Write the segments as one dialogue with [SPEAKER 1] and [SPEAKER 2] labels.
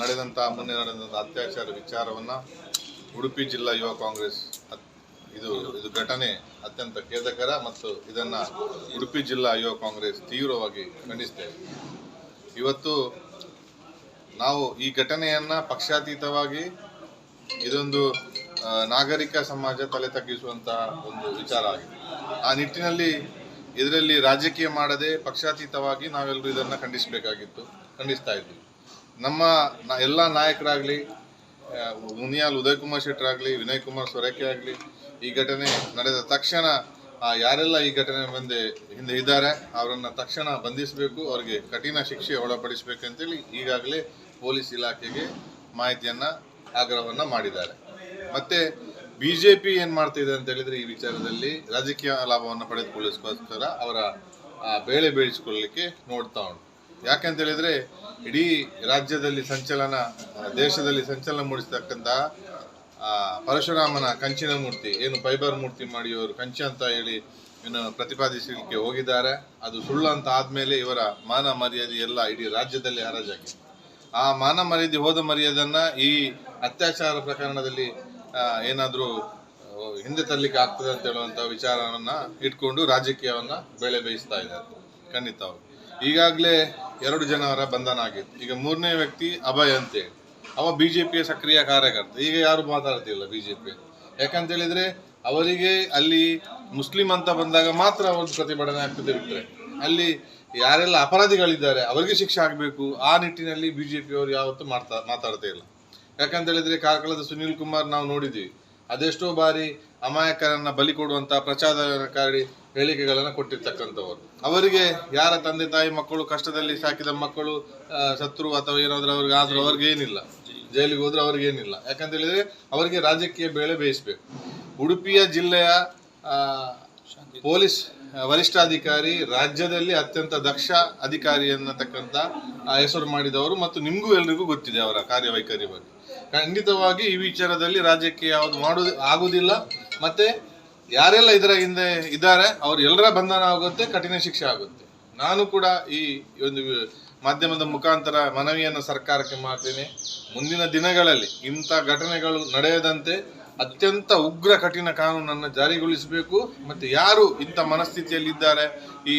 [SPEAKER 1] ನಡೆದಂಥ ಮೊನ್ನೆ ನಡೆದಂಥ ಅತ್ಯಾಚಾರ ವಿಚಾರವನ್ನು ಉಡುಪಿ ಜಿಲ್ಲಾ ಯುವ ಕಾಂಗ್ರೆಸ್ ಇದು ಇದು ಘಟನೆ ಅತ್ಯಂತ ಖೇದಕರ ಮತ್ತು ಇದನ್ನು ಉಡುಪಿ ಜಿಲ್ಲಾ ಯುವ ಕಾಂಗ್ರೆಸ್ ತೀವ್ರವಾಗಿ ಖಂಡಿಸ್ತೇವೆ ಇವತ್ತು ನಾವು ಈ ಘಟನೆಯನ್ನ ಪಕ್ಷಾತೀತವಾಗಿ ಇದೊಂದು ನಾಗರಿಕ ಸಮಾಜ ತಲೆ ತಗ್ಗಿಸುವಂತಹ ಒಂದು ವಿಚಾರ ಆಗಿದೆ. ಆ ನಿಟ್ಟಿನಲ್ಲಿ ಇದರಲ್ಲಿ ರಾಜಕೀಯ ಮಾಡದೆ ಪಕ್ಷಾತೀತವಾಗಿ ನಾವೆಲ್ಲರೂ ಇದನ್ನ ಖಂಡಿಸಬೇಕಾಗಿತ್ತು, ಖಂಡಿಸ್ತಾ ಇದ್ವಿ. ನಮ್ಮ ಎಲ್ಲ ನಾಯಕರಾಗಲಿ ಮುನಿಯಾಲ್ ಉದಯ್ ಕುಮಾರ್ ಶೆಟ್ಟರಾಗಲಿ, ವಿನಯ್ ಕುಮಾರ್ ಸೊರಕೆ ಆಗಲಿ, ಈ ಘಟನೆ ನಡೆದ ತಕ್ಷಣ ಯಾರೆಲ್ಲ ಈ ಘಟನೆ ಮುಂದೆ ಹಿಂದೆ ಇದ್ದಾರೆ, ಅವರನ್ನು ತಕ್ಷಣ ಬಂಧಿಸಬೇಕು, ಅವರಿಗೆ ಕಠಿಣ ಶಿಕ್ಷೆ ಒಳಪಡಿಸಬೇಕಂತೇಳಿ ಈಗಾಗಲೇ ಪೊಲೀಸ್ ಇಲಾಖೆಗೆ ಮಾಹಿತಿಯನ್ನು, ಆಗ್ರಹವನ್ನು ಮಾಡಿದ್ದಾರೆ. ಮತ್ತು ಬಿ ಜೆ ಪಿ ಏನು ಮಾಡ್ತಿದೆ ಅಂತ ಹೇಳಿದ್ರೆ ಈ ವಿಚಾರದಲ್ಲಿ ರಾಜಕೀಯ ಲಾಭವನ್ನು ಪಡೆದುಕೊಳ್ಳಿಸ್ಕೋಸ್ಕರ ಅವರ ಬೇಳೆ ಬೇಯಿಸಿಕೊಳ್ಳಲಿಕ್ಕೆ ನೋಡ್ತಾ ಉಂಟು. ಯಾಕಂತ ಹೇಳಿದ್ರೆ, ಇಡೀ ರಾಜ್ಯದಲ್ಲಿ ಸಂಚಲನ ದೇಶದಲ್ಲಿ ಸಂಚಲನ ಮೂಡಿಸ್ತಕ್ಕಂಥ ಪರಶುರಾಮನ ಕಂಚಿನ ಮೂರ್ತಿ, ಏನು ಫೈಬರ್ ಮೂರ್ತಿ ಮಾಡಿ ಅವರು ಕಂಚಿ ಅಂತ ಹೇಳಿ ಏನು ಪ್ರತಿಪಾದಿಸಲಿಕ್ಕೆ ಹೋಗಿದ್ದಾರೆ. ಅದು ಸುಳ್ಳು ಅಂತ ಆದ್ಮೇಲೆ ಇವರ ಮಾನ ಮರ್ಯಾದೆ ಎಲ್ಲ ಇಡೀ ರಾಜ್ಯದಲ್ಲಿ ಹರಾಜಾಗಿದೆ. ಆ ಮಾನ ಮರ್ಯಾದೆ ಹೋದ ಮರ್ಯಾದನ್ನ ಈ ಅತ್ಯಾಚಾರ ಪ್ರಕರಣದಲ್ಲಿ ಏನಾದರೂ ಹಿಂದೆ ತರಲಿಕ್ಕೆ ಆಗ್ತದೆ ಅಂತ ಹೇಳುವಂತ ವಿಚಾರವನ್ನು ಇಟ್ಕೊಂಡು ರಾಜಕೀಯವನ್ನ ಬೆಳೆ ಬೇಯಿಸ್ತಾ ಇದ್ದಾರೆ. ಖಂಡಿತವಾಗಿ ಈಗಾಗಲೇ ಎರಡು ಜನರ ಬಂಧನ ಆಗಿತ್ತು. ಈಗ ಮೂರನೇ ವ್ಯಕ್ತಿ ಅಭಯ್ ಅಂತೇಳಿ ಅವ ಬಿಜೆಪಿಯ ಸಕ್ರಿಯ ಕಾರ್ಯಕರ್ತ. ಈಗ ಯಾರು ಮಾತಾಡ್ತಿಲ್ಲ ಬಿಜೆಪಿ ಯಾಕಂತ ಹೇಳಿದ್ರೆ ಅವರಿಗೆ ಅಲ್ಲಿ ಮುಸ್ಲಿಂ ಅಂತ ಬಂದಾಗ ಮಾತ್ರ ಅವ್ರದ್ದು ಪ್ರತಿಭಟನೆ ಆಗ್ತದೆ ಬಿಟ್ಟರೆ ಅಲ್ಲಿ ಯಾರೆಲ್ಲ ಅಪರಾಧಿಗಳಿದ್ದಾರೆ, ಅವರಿಗೆ ಶಿಕ್ಷೆ ಆಗಬೇಕು. ಆ ನಿಟ್ಟಿನಲ್ಲಿ ಬಿಜೆಪಿ ಅವರು ಯಾವತ್ತೂ ಮಾಡ್ತಾ, ಮಾತಾಡ್ತಾ ಇಲ್ಲ. ಯಾಕಂತ ಹೇಳಿದ್ರೆ ಕಾರ್ಕಳದ ಸುನೀಲ್ ಕುಮಾರ್ ನಾವು ನೋಡಿದ್ದೀವಿ. ಅದೆಷ್ಟೋ ಬಾರಿ ಅಮಾಯಕರನ್ನ ಬಲಿ ಕೊಡುವಂಥ ಪ್ರಚಾರಕಾರಿ ಹೇಳಿಕೆಗಳನ್ನು ಕೊಟ್ಟಿರ್ತಕ್ಕಂಥವ್ರು. ಅವರಿಗೆ ಯಾರ ತಂದೆ ತಾಯಿ ಮಕ್ಕಳು ಕಷ್ಟದಲ್ಲಿ ಸಾಕಿದ ಮಕ್ಕಳು ಶತ್ರು ಅಥವಾ ಏನಾದ್ರೂ ಅವ್ರಿಗೆ ಆದ್ರೂ ಅವ್ರಿಗೆ ಏನಿಲ್ಲ ಜೈಲಿಗೆ ಹೋದ್ರೆ ಅವ್ರಿಗೆ ಏನಿಲ್ಲ ಯಾಕಂತ ಹೇಳಿದ್ರೆ ಅವರಿಗೆ ರಾಜಕೀಯ ಬೇಳೆ ಬೇಯಿಸ್ಬೇಕು. ಉಡುಪಿಯ ಜಿಲ್ಲೆಯ ಪೊಲೀಸ್ ವರಿಷ್ಠಾಧಿಕಾರಿ ರಾಜ್ಯದಲ್ಲಿ ಅತ್ಯಂತ ದಕ್ಷ ಅಧಿಕಾರಿ ಅನ್ನತಕ್ಕಂಥ ಹೆಸರು ಮಾಡಿದವರು ಮತ್ತು ನಿಮಗೂ ಎಲ್ರಿಗೂ ಗೊತ್ತಿದೆ ಅವರ ಕಾರ್ಯವೈಖರಿ ಬಗ್ಗೆ. ಖಂಡಿತವಾಗಿ ಈ ವಿಚಾರದಲ್ಲಿ ರಾಜ್ಯಕ್ಕೆ ಯಾವ್ದು ಮಾಡುವುದು ಆಗುದಿಲ್ಲ. ಮತ್ತೆ ಯಾರೆಲ್ಲ ಇದರ ಹಿಂದೆ ಇದ್ದಾರೆ ಅವರೆಲ್ಲರ ಬಂಧನ ಆಗುತ್ತೆ, ಕಠಿಣ ಶಿಕ್ಷೆ ಆಗುತ್ತೆ. ನಾನು ಕೂಡ ಈ ಒಂದು ಮಾಧ್ಯಮದ ಮುಖಾಂತರ ಮನವಿಯನ್ನು ಸರ್ಕಾರಕ್ಕೆ ಮಾಡ್ತೇನೆ. ಮುಂದಿನ ದಿನಗಳಲ್ಲಿ ಇಂಥ ಘಟನೆಗಳು ನಡೆಯದಂತೆ ಅತ್ಯಂತ ಉಗ್ರ ಕಠಿಣ ಕಾನೂನನ್ನು ಜಾರಿಗೊಳಿಸಬೇಕು. ಮತ್ತು ಯಾರು ಇಂಥ ಮನಸ್ಥಿತಿಯಲ್ಲಿದ್ದಾರೆ, ಈ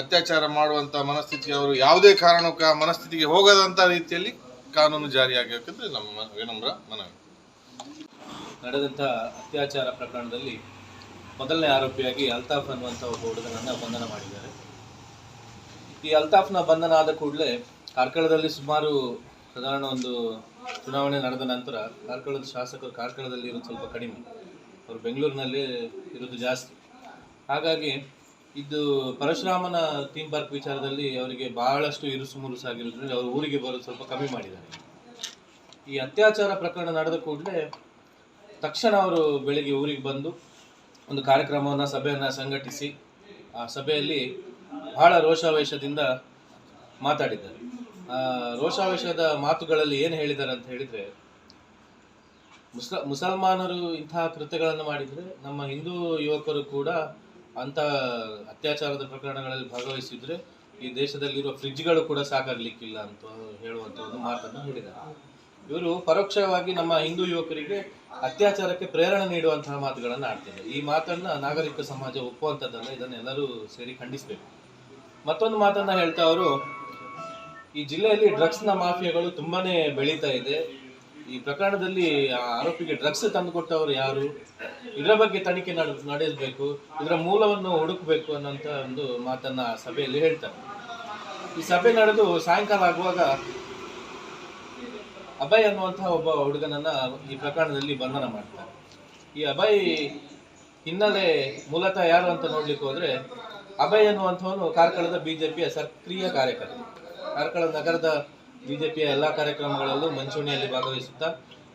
[SPEAKER 1] ಅತ್ಯಾಚಾರ ಮಾಡುವಂಥ ಮನಸ್ಥಿತಿಯವರು ಯಾವುದೇ ಕಾರಣಕ್ಕೆ ಆ ಮನಸ್ಥಿತಿಗೆ ಹೋಗದಂಥ ರೀತಿಯಲ್ಲಿ ಕಾನೂನು ಜಾರಿಯಾಗಬೇಕಂದ್ರೆ ನಮ್ಮ ವಿನಮ್ರ ಮನವಿ.
[SPEAKER 2] ನಡೆದಂಥ ಅತ್ಯಾಚಾರ ಪ್ರಕರಣದಲ್ಲಿ ಮೊದಲನೇ ಆರೋಪಿಯಾಗಿ ಅಲ್ತಾಫ್ ಅನ್ನುವಂಥ ಒಬ್ಬ ಹುಡುಗನನ್ನ ಬಂಧನ ಮಾಡಿದ್ದಾರೆ. ಈ ಅಲ್ತಾಫ್ನ ಬಂಧನ ಆದ ಕೂಡಲೇ ಕಾರ್ಕಳದಲ್ಲಿ ಸುಮಾರು ಸಾಧಾರಣ ಒಂದು ಚುನಾವಣೆ ನಡೆದ ನಂತರ ಕಾರ್ಕಳದ ಶಾಸಕರು ಕಾರ್ಕಳದಲ್ಲಿ ಇರೋದು ಸ್ವಲ್ಪ ಕಡಿಮೆ. ಅವರು ಬೆಂಗಳೂರಿನಲ್ಲಿ ಇರೋದು ಜಾಸ್ತಿ. ಹಾಗಾಗಿ ಇದು ಪರಶುರಾಮನ ಥೀಮ್ ಪಾರ್ಕ್ ವಿಚಾರದಲ್ಲಿ ಅವರಿಗೆ ಬಹಳಷ್ಟು ಇರುಸು ಮುರುಸಾಗಿರೋದ್ರಿಂದ ಅವರು ಊರಿಗೆ ಬರೋದು ಸ್ವಲ್ಪ ಕಮ್ಮಿ ಮಾಡಿದ್ದಾರೆ. ಈ ಅತ್ಯಾಚಾರ ಪ್ರಕರಣ ನಡೆದ ಕೂಡಲೇ ತಕ್ಷಣ ಅವರು ಬೆಳಿಗ್ಗೆ ಊರಿಗೆ ಬಂದು ಒಂದು ಕಾರ್ಯಕ್ರಮವನ್ನು, ಸಭೆಯನ್ನು ಸಂಘಟಿಸಿ ಆ ಸಭೆಯಲ್ಲಿ ಬಹಳ ರೋಷಾವೇಶದಿಂದ ಮಾತಾಡಿದ್ದಾರೆ. ಆ ರೋಷಾವೇಶದ ಮಾತುಗಳಲ್ಲಿ ಏನು ಹೇಳಿದ್ದಾರೆ ಅಂತ ಹೇಳಿದರೆ, ಮುಸ್ಲ, ಮುಸಲ್ಮಾನರು ಇಂತಹ ಕೃತ್ಯಗಳನ್ನು ಮಾಡಿದರೆ ನಮ್ಮ ಹಿಂದೂ ಯುವಕರು ಕೂಡ ಅಂಥ ಅತ್ಯಾಚಾರದ ಪ್ರಕರಣಗಳಲ್ಲಿ ಭಾಗವಹಿಸಿದ್ರೆ ಈ ದೇಶದಲ್ಲಿರುವ ಫ್ರಿಡ್ಜ್ಗಳು ಕೂಡ ಸಾಕಾಗ್ಲಿಕ್ಕಿಲ್ಲ ಅಂತ ಹೇಳುವಂಥ ಒಂದು ಮಾತನ್ನು ಹೇಳಿದ್ದಾರೆ. ಇವರು ಪರೋಕ್ಷವಾಗಿ ನಮ್ಮ ಹಿಂದೂ ಯುವಕರಿಗೆ ಅತ್ಯಾಚಾರಕ್ಕೆ ಪ್ರೇರಣೆ ನೀಡುವಂತಹ ಮಾತುಗಳನ್ನು ಆಡ್ತಾರೆ ಈ ಮಾತನ್ನ ನಾಗರಿಕ ಸಮಾಜ ಒಪ್ಪುವಂಥದ್ದಲ್ಲ ಇದನ್ನೆಲ್ಲರೂ ಸೇರಿ ಖಂಡಿಸಬೇಕು. ಮತ್ತೊಂದು ಮಾತನ್ನ ಹೇಳ್ತಾ ಅವರು, ಈ ಜಿಲ್ಲೆಯಲ್ಲಿ ಡ್ರಗ್ಸ್ನ ಮಾಫಿಯಾಗಳು ತುಂಬಾನೇ ಬೆಳೀತಾ ಇದೆ. ಈ ಪ್ರಕರಣದಲ್ಲಿ ಆರೋಪಿಗೆ ಡ್ರಗ್ಸ್ ತಂದುಕೊಟ್ಟವರು ಯಾರು? ಇದರ ಬಗ್ಗೆ ತನಿಖೆ ನಡೆ- ನಡೆಸಬೇಕು, ಇದರ ಮೂಲವನ್ನು ಹುಡುಕಬೇಕು ಅನ್ನೋಂಥ ಒಂದು ಮಾತನ್ನ ಸಭೆಯಲ್ಲಿ ಹೇಳ್ತಾರೆ. ಈ ಸಭೆ ನಡೆದು ಸಾಯಂಕಾಲ ಆಗುವಾಗ ಅಭಯ್ ಅನ್ನುವಂತಹ ಒಬ್ಬ ಹುಡುಗನನ್ನ ಈ ಪ್ರಕರಣದಲ್ಲಿ ಬಂಧನ ಮಾಡ್ತಾರೆ. ಈ ಅಭಯ್ ಹಿನ್ನೆಲೆ ಮೂಲತಃ ಯಾರು ಅಂತ ನೋಡ್ಲಿಕ್ಕೆ ಹೋದರೆ, ಅಭಯ್ ಅನ್ನುವಂಥವನು ಕಾರ್ಕಳದ ಬಿಜೆಪಿಯ ಸಕ್ರಿಯ ಕಾರ್ಯಕರ್ತ. ಕಾರ್ಕಳ ನಗರದ ಬಿಜೆಪಿಯ ಎಲ್ಲ ಕಾರ್ಯಕ್ರಮಗಳಲ್ಲೂ ಮಂಚೂಣಿಯಲ್ಲಿ ಭಾಗವಹಿಸುತ್ತಾ,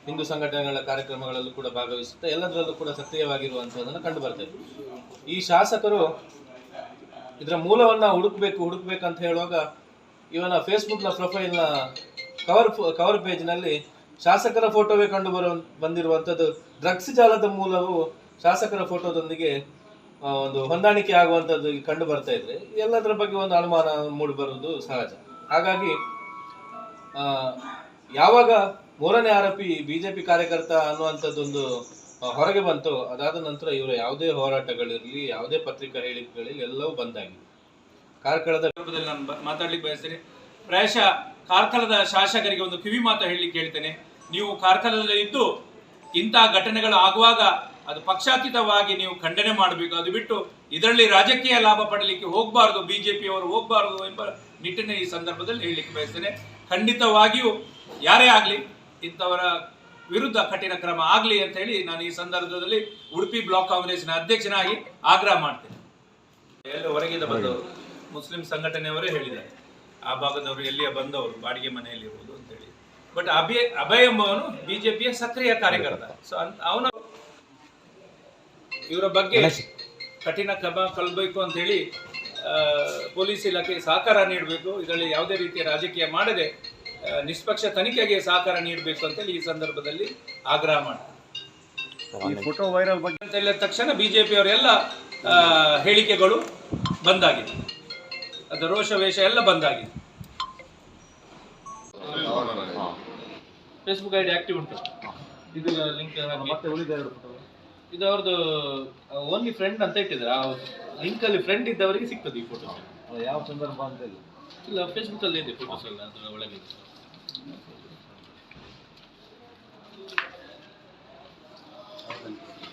[SPEAKER 2] ಹಿಂದೂ ಸಂಘಟನೆಗಳ ಕಾರ್ಯಕ್ರಮಗಳಲ್ಲೂ ಕೂಡ ಭಾಗವಹಿಸುತ್ತಾ, ಎಲ್ಲದರಲ್ಲೂ ಕೂಡ ಸಕ್ರಿಯವಾಗಿರುವಂತಹದನ್ನು ಕಂಡು ಬರ್ತದೆ ಈ ಶಾಸಕರು ಇದರ ಮೂಲವನ್ನ ಹುಡುಕ್ಬೇಕು ಹುಡುಕ್ಬೇಕಂತ ಹೇಳುವಾಗ ಇವನ ಫೇಸ್ಬುಕ್ನ ಪ್ರೊಫೈಲ್ನ ಕವರ್ ಕವರ್ ಪೇಜ್ನಲ್ಲಿ ಶಾಸಕರ ಫೋಟೋವೇ ಕಂಡು ಬರುವ ಬಂದಿರುವಂಥದ್ದು ಡ್ರಗ್ಸ್ ಜಾಲದ ಮೂಲವು ಶಾಸಕರ ಫೋಟೋದೊಂದಿಗೆ ಒಂದು ಹೊಂದಾಣಿಕೆ ಆಗುವಂಥದ್ದು ಕಂಡು ಬರ್ತಾ ಇದ್ರೆ ಎಲ್ಲದರ ಬಗ್ಗೆ ಒಂದು ಅನುಮಾನ ಮೂಡಿ ಬರುವುದು ಸಹಜ. ಹಾಗಾಗಿ ಯಾವಾಗ ಮೂರನೇ ಆರೋಪಿ ಬಿಜೆಪಿ ಕಾರ್ಯಕರ್ತ ಅನ್ನುವಂಥದ್ದೊಂದು ಹೊರಗೆ ಬಂತು, ಅದಾದ ನಂತರ ಇವರ ಯಾವುದೇ ಹೋರಾಟಗಳಿರಲಿ, ಯಾವುದೇ ಪತ್ರಿಕಾ ಹೇಳಿಕೆಗಳಿರಲಿ ಎಲ್ಲವೂ ಬಂದಾಗಿದೆ. ಕಾರ್ಕಳದ
[SPEAKER 3] ಸಂದರ್ಭದಲ್ಲಿ ನಾನು ಮಾತಾಡ್ಲಿಕ್ಕೆ ಬಯಸ್ತೇನೆ. ಪ್ರಾಯಶಃ ಕಾರ್ಕಳದ ಶಾಸಕರಿಗೆ ಒಂದು ಕಿವಿ ಮಾತು ಹೇಳಲಿಕ್ಕೆ ಹೇಳ್ತೇನೆ. ನೀವು ಕಾರ್ಕಳದಲ್ಲಿ ಇದ್ದು ಇಂತಹ ಘಟನೆಗಳು ಆಗುವಾಗ ಅದು ಪಕ್ಷಾತೀತವಾಗಿ ನೀವು ಖಂಡನೆ ಮಾಡಬೇಕು. ಅದು ಬಿಟ್ಟು ಇದರಲ್ಲಿ ರಾಜಕೀಯ ಲಾಭ ಪಡಲಿಕ್ಕೆ ಹೋಗಬಾರದು, ಬಿಜೆಪಿಯವರು ಹೋಗಬಾರದು ಎಂಬ ನಿಟ್ಟಿನ ಈ ಸಂದರ್ಭದಲ್ಲಿ ಹೇಳಲಿಕ್ಕೆ ಬಯಸ್ತೇನೆ. ಖಂಡಿತವಾಗಿಯೂ ಯಾರೇ ಆಗಲಿ ಇಂಥವರ ವಿರುದ್ಧ ಕಠಿಣ ಕ್ರಮ ಆಗಲಿ ಅಂತ ಹೇಳಿ ನಾನು ಈ ಸಂದರ್ಭದಲ್ಲಿ ಉಡುಪಿ ಬ್ಲಾಕ್ ಕಾಂಗ್ರೆಸ್ನ ಅಧ್ಯಕ್ಷನಾಗಿ ಆಗ್ರಹ ಮಾಡ್ತೇನೆ. ಎಲ್ಲ ಹೊರಗಿಂದ ಬಂದವರು? ಮುಸ್ಲಿಂ ಸಂಘಟನೆಯವರೇ ಹೇಳಿದ್ದಾರೆ. ಆ ಭಾಗದವರು ಎಲ್ಲಿಯ ಬಂದವರು ಬಾಡಿಗೆ ಮನೆಯಲ್ಲಿ ಇರುವುದು ಅಂತ ಹೇಳಿ. ಬಟ್ ಅಭಯ ಅಭಯ ಎಂಬವನು ಬಿಜೆಪಿಯ ಸಕ್ರಿಯ ಕಾರ್ಯಕರ್ತ. ಸೊ ಅವನ ಇವರ ಬಗ್ಗೆ ಕಠಿಣ ಕ್ರಮ ಕಲ್ಬೇಕು ಅಂತ ಹೇಳಿ ಆ, ಪೊಲೀಸ್ ಇಲಾಖೆ ಸಹಕಾರ ನೀಡಬೇಕು. ಇದರಲ್ಲಿ ಯಾವುದೇ ರೀತಿಯ ರಾಜಕೀಯ ಮಾಡದೆ ನಿಷ್ಪಕ್ಷ ತನಿಖೆಗೆ ಸಹಕಾರ ನೀಡಬೇಕು ಅಂತೇಳಿ ಈ ಸಂದರ್ಭದಲ್ಲಿ ಆಗ್ರಹ ಮಾಡ್ತಾರೆ.
[SPEAKER 4] ಈ ಫೋಟೋ ವೈರಲ್ ಬಗ್ಗೆ
[SPEAKER 3] ಅಂತ ಹೇಳಿದ ತಕ್ಷಣ ಬಿಜೆಪಿಯವರೆಲ್ಲ ಹೇಳಿಕೆಗಳು ಬಂದಾಗಿದೆ. ಅದು ರೋಷ ವೇಷ ಎಲ್ಲ ಬಂದಾಗಿದೆ. ಫೇಸ್ಬುಕ್ ಐಡಿ ಆಕ್ಟಿವ್ ಉಂಟು. ಇದು ಲಿಂಕ್
[SPEAKER 4] ಮತ್ತೆ ಉಳಿದ ಎರಡು ಫೋಟೋ
[SPEAKER 2] ಇದು ಅವ್ರದ್ದು ಓನ್ಲಿ ಫ್ರೆಂಡ್ ಅಂತ ಇಟ್ಟಿದ್ದಾರೆ. ಆ ಲಿಂಕ್ ಅಲ್ಲಿ ಫ್ರೆಂಡ್ ಇದ್ದವರಿಗೆ ಸಿಗ್ತದೆ ಈ ಫೋಟೋ
[SPEAKER 4] ಯಾವ ಸಂದರ್ಭ ಅಂತ ಇಲ್ಲ
[SPEAKER 2] ಇಲ್ಲ ಫೇಸ್ಬುಕ್ ಅಲ್ಲಿ ಇದೆ ಫೋಟೋಸ್ ಎಲ್ಲ ಅದರ ಒಳಗೆ. Thank you.